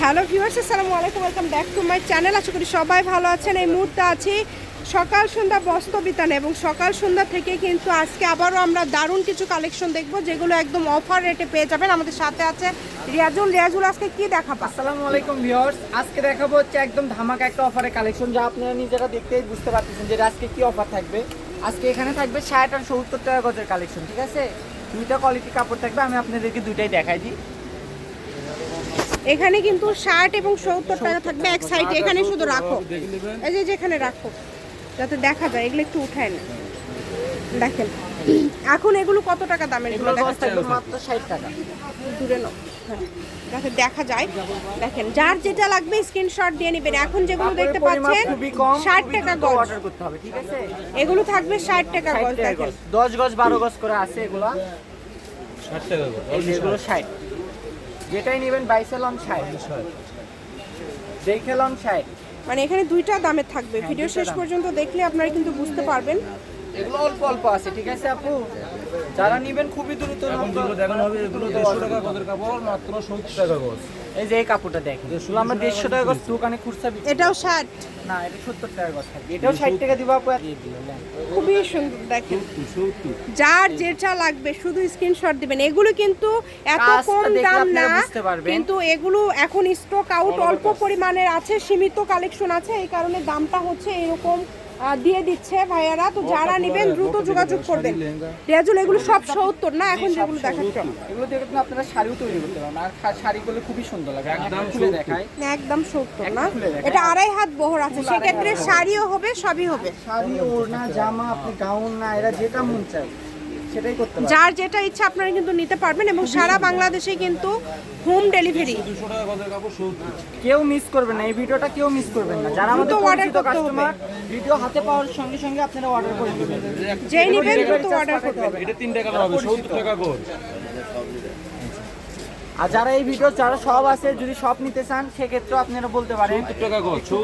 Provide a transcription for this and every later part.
Hello viewers, আসসালামু আলাইকুম, welcome back to my channel. আশা করি সবাই ভালো আছেন। এই মুহূর্তে আছি সকাল সন্ধ্যা বস্ত্রবিতানে এবং সকাল সন্ধ্যা থেকে কিন্তু আজকে আবারও আমরা দারুণ কিছু কালেকশন দেখব, যেগুলো একদম অফার রেটে পেয়ে যাবেন। আমাদের সাথে আছে রিয়াজুল। রিয়াজুল, আজকে কি দেখাবো? আসসালামু আলাইকুম ভিউয়ার্স। আজকে দেখাবো হচ্ছে একদম ধামাকা একটা অফারের কালেকশন যা আপনারা নিজেরা দেখতেই বুঝতে পারতেছেন যে আজকে কি অফার থাকবে। আজকে এখানে থাকবে ষাট আর সত্তর টাকা গজের কালেকশন ঠিক আছে? দুইটা কোয়ালিটি কাপড় থাকবে, আমি আপনাদেরকে দুইটাই দেখাই দিই। এখানে কিন্তু ষাট এবং সত্তর টাকা থাকবে এক সাইডে এখানে শুধু রাখো। এই যে যেখানে রাখো যাতে দেখা যায়। এগুলো একটু উঠায় না দেখেন। এখন এগুলো কত টাকা দামের? এগুলো গজ মাত্র ষাট টাকা। দূরে নাও। হ্যাঁ। যাতে দেখা যায়। দেখেন যার যেটা লাগবে স্ক্রিনশট দিয়ে নেবেন। এখন যেগুলো দেখতে পাচ্ছেন ষাট টাকা গজ। অর্ডার করতে হবে ঠিক আছে? এগুলো থাকবে ষাট টাকা 60 গজ দেখেন। দশ গজ বারো গজ করে আছে এগুলো। ষাট টাকা যে এগুলো ষাট। যেটাই নেবেন বাইশে লং ষাট। দেখে লং ষাট। মানে এখানে দুইটা দামে থাকবে। হ্যাঁ, ভিডিও শেষ পর্যন্ত দেখলে আপনারা কিন্তু বুঝতে পারবেন। এগুলো অল্প অল্প আছে ঠিক আছে আপু? যারা নেবেন খুবই দ্রুত দেখানো হবে এগুলো দেড়শো টাকা গজের কাপড় মাত্র সত্তর টাকা গজ। এই যে এই কাপড়টা দেখেন। এগুলো আমরা দেড়শো টাকা গজ দোকানে খুচরা এটাও ষাট। না এটা সত্তর টাকা গজ থাকবে। এটাও ষাট টাকা দিব আপু। খুবই সুন্দর দেখেন। যার যেটা লাগবে শুধু স্ক্রিনশট দিবেন। এগুলো কিন্তু এত কম দাম না বুঝতে পারবেন। কিন্তু এগুলো এখন স্টক আউট অল্প পরিমাণের আছে সীমিত কালেকশন আছে। এই কারণে দামটা হচ্ছে এরকম দিয়ে দিচ্ছে ভাইয়ারা। তো যারা নেবেন দ্রুত যোগাযোগ করবেন। রেজুল এগুলো সব সত্তর না? এখন যেগুলো দেখাচ্ছ? এগুলো দিয়ে কিন্তু আপনারা শাড়িও তৈরি করতে পারেন। আর শাড়িগুলো খুবই সুন্দর লাগে। একদম খুলে দেখায়। না, একদম সত্তর না। এটা আড়াই হাত বহর আছে। সেক্ষেত্রে শাড়িও হবে সবই হবে। শাড়ি ওড়না জামা আপনি গাউন না এরা যেটা মন চাই সেটাই করতে পারেন যার যেটা ইচ্ছা আপনারা কিন্তু নিতে পারবেন এবং সারা বাংলাদেশে কিন্তু হোম ডেলিভারি কেউ মিস করবেন না এই ভিডিওটা কেউ মিস করবেন না। যারা আমাদের অর্ডার করতে হবে। কাস্টমার ভিডিও হাতে পাওয়ার সঙ্গে সঙ্গে আপনারা অর্ডার করে দিবেন যেই নেবেন তো দ্রুত অর্ডার করতে হবে। এটা 3 টাকা হবে সত্তর টাকা গজ। আর যারা এই ভিডিও যারা সব আছে যদি সব নিতে চান সেক্ষেত্রে আপনারা বলতে পারেন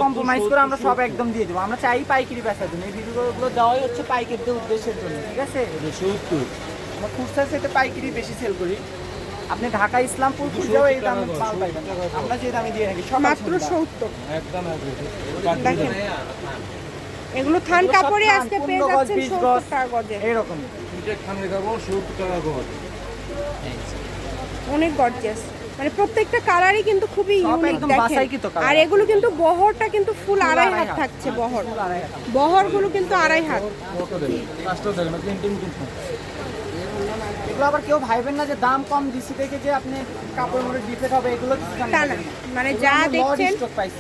কম্প্রোমাইজ করে আমরা সব একদম দিয়ে দেবো। আমরা চাই পাইকারি বেচার জন্য। এই ভিডিওগুলো দেওয়াই হচ্ছে পাইকারিদের উদ্দেশ্যের জন্য ঠিক আছে? আমরা খুচরা সেটে পাইকারি বেশি সেল করি। আপনি ঢাকা ইসলামপুর খুঁজেও এই দামে মাল পাইবেন। আমরা যে দামে দিয়ে রাখি সব মাত্র সত্তর। একদম দেখেন। এগুলো থান কাপড়ে আজকে পেয়ে 15 যাচ্ছেন সত্তর টাকা গজে। তিনটে খানের কাপড় সত্তর টাকা গজ। অনেক গর্জিয়াস মানে প্রত্যেকটা কালারই কিন্তু খুবই ইউনিক দেখেন। আর এগুলো কিন্তু বহরটা কিন্তু ফুল আড়াই হাত। থাকছে বহর। আড়াই হাত। বহরগুলো কিন্তু আড়াই হাত। এগুলো আবার কেউ ভাইবেন না যে দাম কম দিছি দেখে যে আপনি কাপড়ের মধ্যে ডিফেক্ট হবে এগুলো তা না। মানে যা দেখছেন।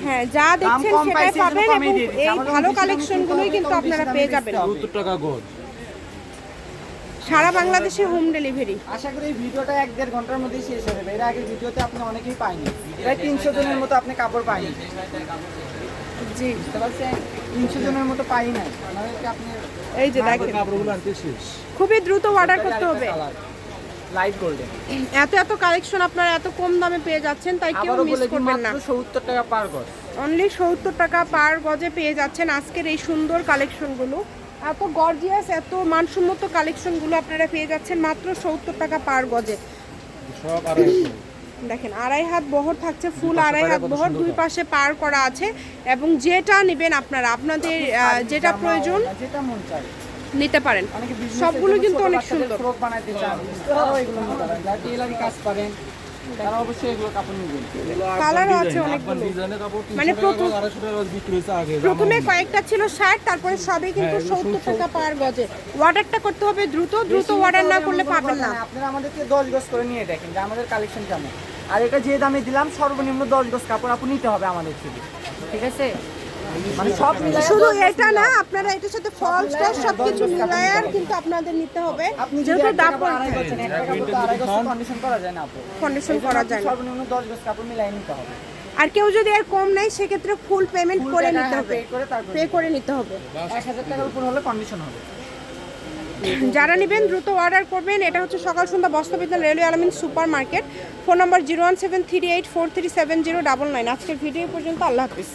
হ্যাঁ যা দাম দেখছেন কম সেটাই পাবেন এবং এই ভালো কালেকশনগুলোই কিন্তু আপনারা পেয়ে যাবেন। বেচতে হবে। সত্তর টাকা গজ। সারা বাংলাদেশে হোম ডেলিভারি আশা করি এই ভিডিওটা এক দেড় ঘণ্টার মধ্যেই শেষ হয়ে যাবে। এর আগের ভিডিওতে আপনি অনেকেই পাইনি। প্রায় তিনশো জনের মতো আপনি কাপড় পাইনি। জি। বুঝতে পারছেন? তিনশো জনের মতো পাই নাই। মানে আপনি এই যে দেখেন। কাপড়গুলো আনতে শেষ। খুবই দ্রুত অর্ডার করতে হবে। লাইট গোল্ডেন এত এত কালেকশন আপনারা এত কম দামে পেয়ে যাচ্ছেন তাই কেউ মিস করবেন না। মাত্র সত্তর টাকা পার গজ। অনলি সত্তর টাকা পার গজে পেয়ে যাচ্ছেন আজকের এই সুন্দর কালেকশনগুলো এত গর্জিয়াস এত মানসম্মত কালেকশনগুলো আপনারা পেয়ে যাচ্ছেন মাত্র সত্তর টাকা পার গজে। দেখেন আড়াই হাত বহর থাকছে ফুল আড়াই হাত বহর দুই পাশে পার করা আছে এবং যেটা নেবেন আপনারা আপনাদের যেটা প্রয়োজন যেটা মন চায়। নিতে পারেন। সবগুলো কিন্তু অনেক সুন্দর। বানাইতে চান। কাজ তারা অবশ্যই এগুলো কাপড় নেবেন কালারও আছে অনেকগুলো। মানে মানে প্রথম প্রথম- আড়াইশো টাকা গজ বিক্রি হয়েছে আগে প্রথমে কয়েকটা ছিল ষাট তারপরে সবই কিন্তু হ্যাঁ, এগুলো সত্তর টাকা পার গজে। অর্ডারটা করতে হবে দ্রুত দ্রুত অর্ডার না করলে পাবেন না। আপনারা আমাদেরকে গজ করে নিয়ে দেখেন যে আমাদের কালেকশন কেমন। আর এটা যে দামে দিলাম সর্বনিম্ন দশ গজ কাপড় আপনি নিতে হবে আমাদের থেকে। ঠিক আছে? মানে সব মিলায় শুধু এটা না আপনারা এটার সাথে ফলস টস সবকিছু মিলায় আর কিন্তু আপনাদের নিতে হবে। আপনি যেহেতু কন্ডিশন করা যায় না আপু। কন্ডিশন করা যায় না। সর্বনিম্ন দশ গজ কাপড় মিলাই নিতে হবে। আর কেউ যদি আর কম নেয় সেক্ষেত্রে ফুল পেমেন্ট করে নিতে হবে। করে তারপরে পে করে নিতে হবে। এক হাজার টাকার উপর হলে কন্ডিশন হবে। যারা নেবেন দ্রুত অর্ডার করবেন। এটা হচ্ছে সকাল সন্ধ্যা বস্ত্রবিদ্যা railway Alamin super market phone number zero one seven three eight four three seven zero double nine. আজকের ভিডিও পর্যন্ত। আল্লাহ হাফিজ।